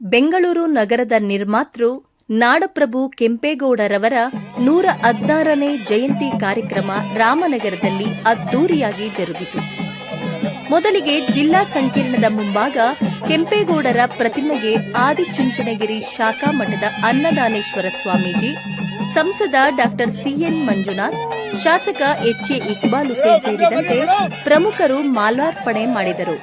ಬೆಂಗಳೂರು ನಗರದ ನಿರ್ಮಾತೃ ನಾಡಪ್ರಭು ಕೆಂಪೇಗೌಡರವರ ನೂರ ಹದಿನಾರನೇ ಜಯಂತಿ ಕಾರ್ಯಕ್ರಮ ರಾಮನಗರದಲ್ಲಿ ಅದ್ದೂರಿಯಾಗಿ ಜರುಗಿತು. ಮೊದಲಿಗೆ ಜಿಲ್ಲಾ ಸಂಕೀರ್ಣದ ಮುಂಭಾಗ ಕೆಂಪೇಗೌಡರ ಪ್ರತಿಮೆಗೆ ಆದಿಚುಂಚನಗಿರಿ ಶಾಖಾ ಮಠದ ಅನ್ನದಾನೇಶ್ವರ ಸ್ವಾಮೀಜಿ, ಸಂಸದ ಡಾಕ್ಟರ್ ಸಿಎನ್ ಮಂಜುನಾಥ್, ಶಾಸಕ ಎಚ್ಎ ಇಕ್ಬಾಲ್ ಹುಸೇನ್ ಸೇರಿದಂತೆ ಪ್ರಮುಖರು ಮಾಲಾರ್ಪಣೆ ಮಾಡಿದರು.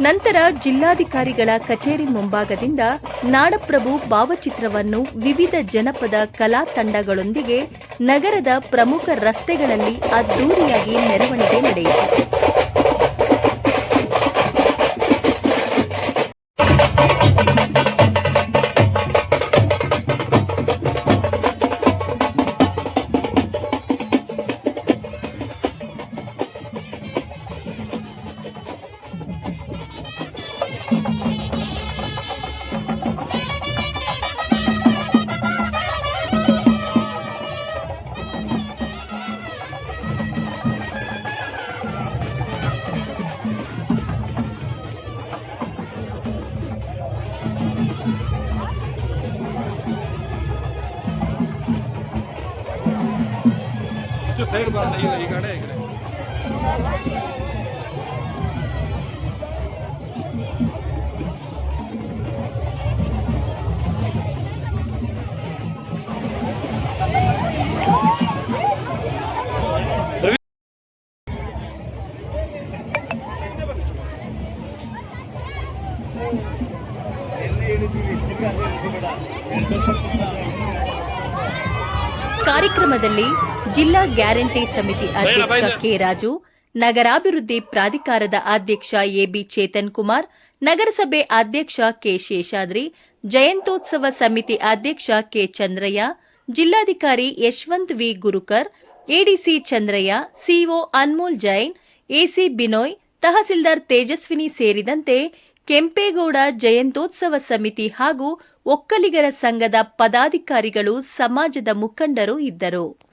ನಂತರ ಜಿಲ್ಲಾಧಿಕಾರಿಗಳ ಕಚೇರಿ ಮುಂಭಾಗದಿಂದ ನಾಡಪ್ರಭು ಭಾವಚಿತ್ರವನ್ನು ವಿವಿಧ ಜನಪದ ಕಲಾ ತಂಡಗಳೊಂದಿಗೆ ನಗರದ ಪ್ರಮುಖ ರಸ್ತೆಗಳಲ್ಲಿ ಅದ್ದೂರಿಯಾಗಿ ಮೆರವಣಿಗೆ ನಡೆಯಿತು. ಕಾರ್ಯಕ್ರಮದಲ್ಲಿ ಜಿಲ್ಲಾ ಗ್ಯಾರಂಟಿ ಸಮಿತಿ ಅಧ್ಯಕ್ಷ ಕೆ ರಾಜು ನಗರಾಭಿವೃದ್ಧಿ ಪ್ರಾಧಿಕಾರದ ಅಧ್ಯಕ್ಷ ಎಬಿ ಚೇತನ್ ಕುಮಾರ್ ನಗರಸಭೆ ಅಧ್ಯಕ್ಷ ಕೆ ಶೇಷಾದ್ರಿ ಜಯಂತೋತ್ಸವ ಸಮಿತಿ ಅಧ್ಯಕ್ಷ ಕೆ ಚಂದ್ರಯ್ಯ ಜಿಲ್ಲಾಧಿಕಾರಿ Yashwant V Gurukar ADC Chandraiah CO Anmol Jain AC Binoy tahsildar Tejaswini ಸೇರಿದಂತೆ ಕೆಂಪೇಗೌಡ ಜಯಂತೋತ್ಸವ ಸಮಿತಿ ಹಾಗೂ ಒಕ್ಕಲಿಗರ ಸಂಘದ ಪದಾಧಿಕಾರಿಗಳು ಸಮಾಜದ ಮುಖಂಡರು ಇದ್ದರು.